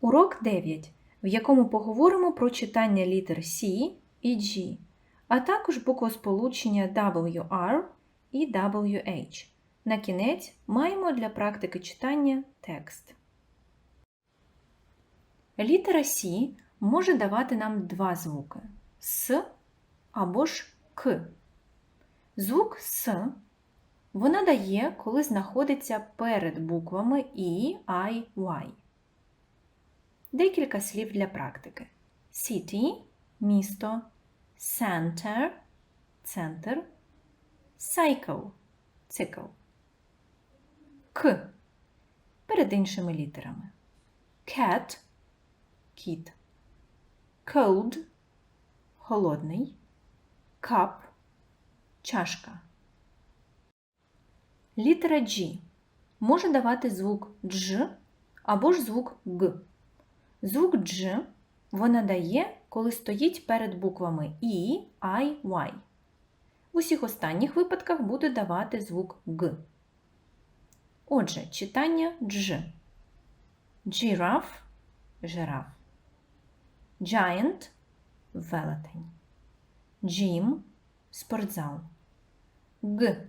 Урок 9, в якому поговоримо про читання літер C і G, а також буквосполучення WR і WH. На кінець маємо для практики читання текст. Літера С може давати нам два звуки С або ж К. Звук С вона дає, коли знаходиться перед буквами І, I, Y. Декілька слів для практики. City – місто, center – центр, cycle – цикл. К перед іншими літерами. Cat – кіт. Cold – холодний. Cup – чашка. Літера G може давати звук Дж або ж звук Г. Звук Дж вона дає, коли стоїть перед буквами І, I, Y. В усіх останніх випадках буде давати звук Г. Отже, читання Дж. Giraffe – жираф. Giant – велетень. Gym – спортзал. Г.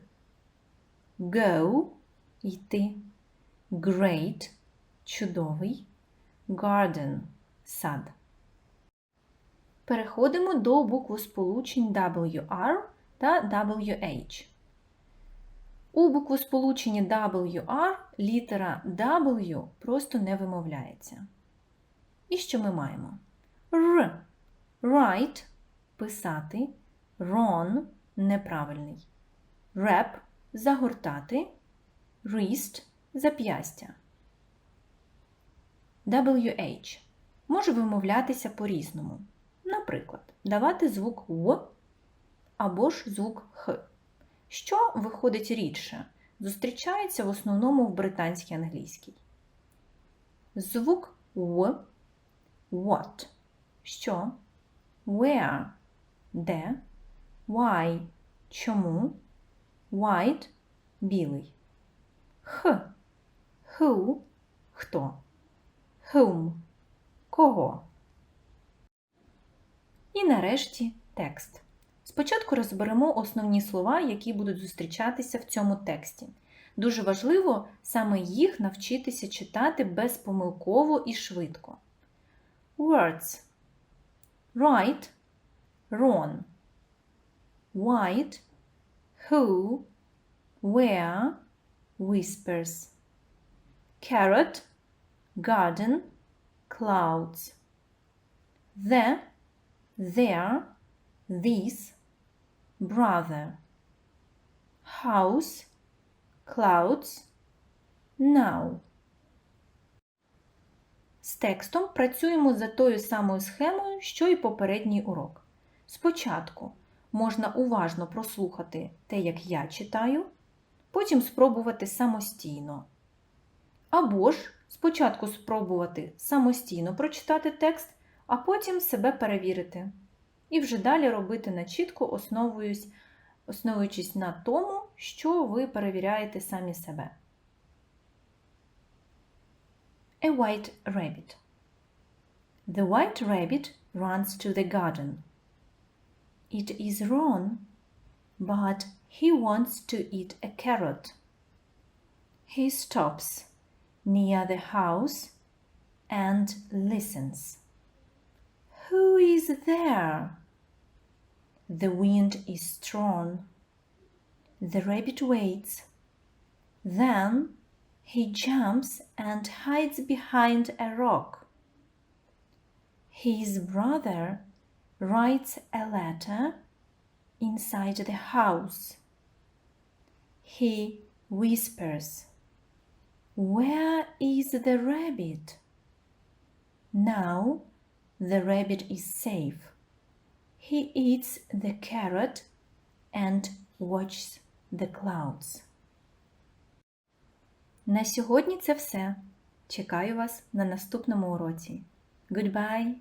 Go – йти. Great – чудовий. Garden – сад. Переходимо до буквосполучень WR та WH. У буквосполученні WR літера W просто не вимовляється. І що ми маємо? Р. Write – писати. Wrong – неправильний. Wrap – загортати. Wrist – зап'ястя. WH може вимовлятися по-різному. Наприклад, давати звук В або ж звук Х, що виходить рідше, зустрічається в основному в британській англійській. Звук В what, що, where, де, why, чому, white, білий. Х, who, хто. Whom – кого. І нарешті текст. Спочатку розберемо основні слова, які будуть зустрічатися в цьому тексті. Дуже важливо саме їх навчитися читати безпомилково і швидко. Words Right, wrong. White, who, where, whispers. Carrot, garden, clouds. The, there, this, brother. House, clouds, now. З текстом працюємо за тою самою схемою, що й попередній урок. Спочатку можна уважно прослухати те, як я читаю, потім спробувати самостійно. Або ж спочатку спробувати самостійно прочитати текст, а потім себе перевірити. І вже далі робити начітку, основуючись, на тому, що ви перевіряєте самі себе. A white rabbit. The white rabbit runs to the garden. It is wrong, but he wants to eat a carrot. He stops near the house and listens. Who is there? The wind is strong. The rabbit waits. Then he jumps and hides behind a rock. His brother writes a letter inside the house. He whispers, Where is the rabbit? Now the rabbit is safe. He eats the carrot and watches the clouds. На сьогодні це все. Чекаю вас на наступному уроці. Goodbye!